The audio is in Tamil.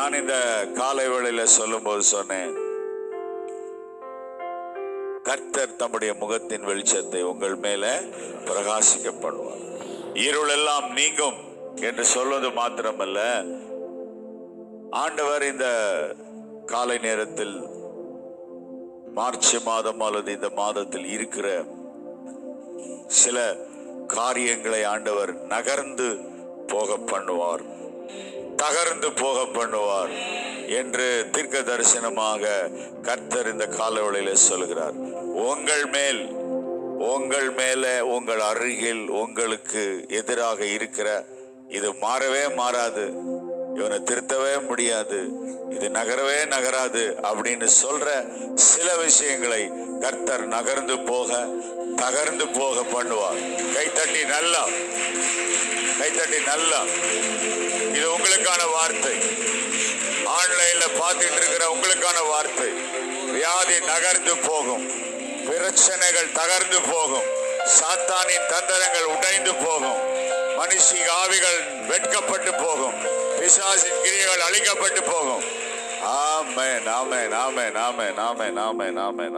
நான் இந்த காலை வேளையில சொல்லும்போது சொன்னேன் கர்த்தர் தம்முடைய முகத்தின் வெளிச்சத்தை உங்கள் மேல பிரகாசிக்க பண்ணுவார் இருள் எல்லாம் நீங்கும் என்று சொல்வது மாத்திரமல்ல. ஆண்டவர் இந்த காலை நேரத்தில் மார்ச் மாதம் அல்லது இந்த மாதத்தில் இருக்கிற சில காரியங்களை ஆண்டவர் நகர்ந்து போக பண்ணுவார். தகர்ந்து போக பண்ணுவார் என்று தீர்க்க தரிசனமாக கர்த்தர் இந்த காலவழியில சொல்கிறார். உங்கள் மேல் உங்கள் மேல உங்கள் அருகில் உங்களுக்கு எதிராக இருக்கிற இது மாறவே மாறாது. இவனை திருத்தவே முடியாது. இது நகரவே நகராது அப்படின்னு சொல்ற சில விஷயங்களை கர்த்தர் நகர்ந்து போக தகர்ந்து போக பண்ணுவார். கைத்தட்டி நல்லா கைத்தட்டி நல்லா. உங்களுக்கான வார்த்தை. ஆன்லைன்ல பார்த்துட்டு இருக்கிற உங்களுக்கான வார்த்தை. வியாதி நகர்ந்து போகும். பிரச்சனைகள் தகர்ந்து போகும். சாத்தானின் தந்திரங்கள் உடைந்து போகும். மனுஷி ஆவிகள் வெட்கப்பட்டு போகும். பிசாசின் கிரியைகள் அழிக்கப்பட்டு போகும். ஆமே நாமே நாமே நாமே நாமே நாமே நாமே நாமே